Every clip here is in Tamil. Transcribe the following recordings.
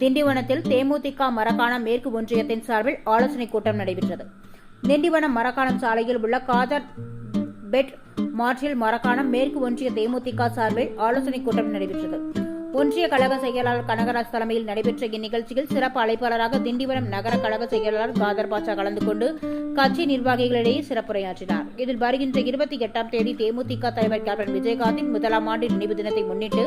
திண்டிவனத்தில் தேமுதிக மரக்காணம் மேற்கு ஒன்றியத்தின் சார்பில் ஆலோசனைக் கூட்டம் நடைபெற்றது. திண்டிவனம் மரக்காணம் சாலையில் உள்ள காதர் பெட் மார்ட்டில் மரக்காணம் மேற்கு ஒன்றிய தேமுதிக சார்பில் ஆலோசனைக் கூட்டம் நடைபெற்றது. ஒன்றிய கழக செயலாளர் கனகராஜ் தலைமையில் நடைபெற்ற இந்நிகழ்ச்சியில் சிறப்பு அழைப்பாளராக திண்டிவனம் நகர கழக செயலாளர் காதர் பாட்சா கலந்து கொண்டு கட்சி நிர்வாகிகளிடையே சிறப்புரையாற்றினார். இதில் வருகின்ற இருபத்தி எட்டாம் தேதி தேமுதிக தலைவர் கேப்டன் விஜயகாந்தின் முதலாம் ஆண்டு நினைவு தினத்தை முன்னிட்டு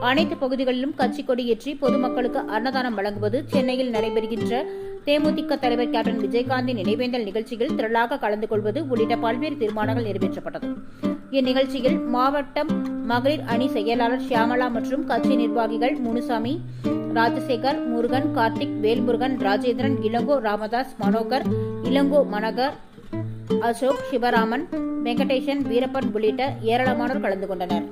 அனைத்து பகுதிகளிலும் கட்சி கொடியேற்றி பொதுமக்களுக்கு அன்னதானம் வழங்குவது சென்னையில் நடைபெறுகின்ற தேமுதிக தலைவர் கேப்டன் விஜயகாந்தின் நினைவேந்தல் நிகழ்ச்சியில் திரளாக கலந்து கொள்வது உள்ளிட்ட பல்வேறு தீர்மானங்கள் நிறைவேற்றப்பட்டது. இந்நிகழ்ச்சியில் மாவட்டம் மகளிர் அணி செயலாளர் ஷியாமலா மற்றும் கட்சி நிர்வாகிகள் முனுசாமி ராஜசேகர் முருகன் கார்த்திக் வேல்முருகன் ராஜேந்திரன் இளங்கோ ராமதாஸ் மனோகர் இளங்கோ மனகர் அசோக் சிவராமன் வெங்கடேசன் வீரப்பன் உள்ளிட்ட ஏராளமானோர் கலந்து கொண்டனர்.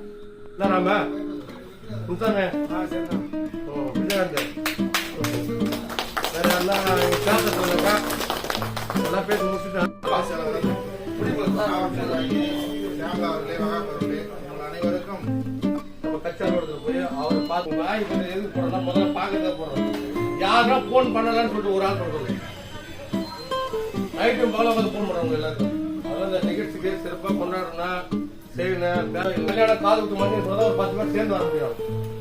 அனைவருக்கும் நம்ம கட்சி போய் அவரை பார்த்து வாய் கொஞ்சம் எதுக்கு போறோம்னா முதல்ல பார்க்கறத போறோம் யாருன்னா ஃபோன் பண்ணலன்னு சொல்லிட்டு ஒரு ஆள் சொல்றது நைட்டும் பகல வந்து ஃபோன் பண்ணுவாங்க எல்லாருக்கும். அதான் இந்த நிகழ்ச்சிக்கு சிறப்பாக கொண்டாடணும் செய்யணும் வே- கல்யாணம் காது குத்து மணி சொன்னா ஒரு பத்து பேர் சேர்ந்து வர முடியும்.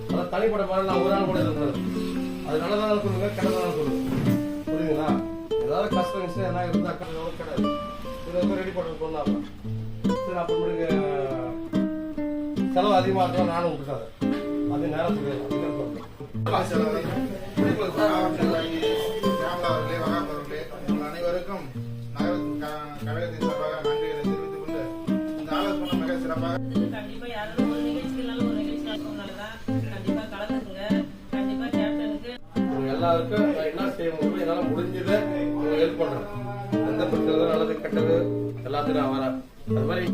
அதான் தனிப்பட்ட மாதிரி நான் ஒரு ஆள் கூட இருக்கக்கூடாது அது நல்லதான சொல்லுங்க கெட்டதான சொல்லுங்க. புரியுதுங்களா? ஏதாவது கஷ்டம் விஷயம் என்ன இருந்தா கிடையாது ரெடி பண்ண சரி முடிங்க செலவு அதிகமாக இருந்தால் நானும் விட்டுட்டாரு அது. நேரம் சொல்லிடலாம். அனைவருக்கும் கழகத்தின் சார்பாக நன்றிகளை தெரிவித்துக் கொண்டு இந்த ஆலோசனை மிக சிறப்பாக கண்டிப்பா யாராவது ஒரு நிகழ்ச்சினாலும் ஒரு நிகழ்ச்சி நடக்கணும்னாலதான் கண்டிப்பா கலந்துக்குங்க. கண்டிப்பா கேப்டனுக்கு உங்க எல்லாருக்கும் என்ன செய்ய முடியும் என்னால முடிஞ்சதை ஹெல்ப் பண்றேன் எந்த நல்லது கெட்டது எல்லாத்துக்கும் அவரா. அது மாதிரி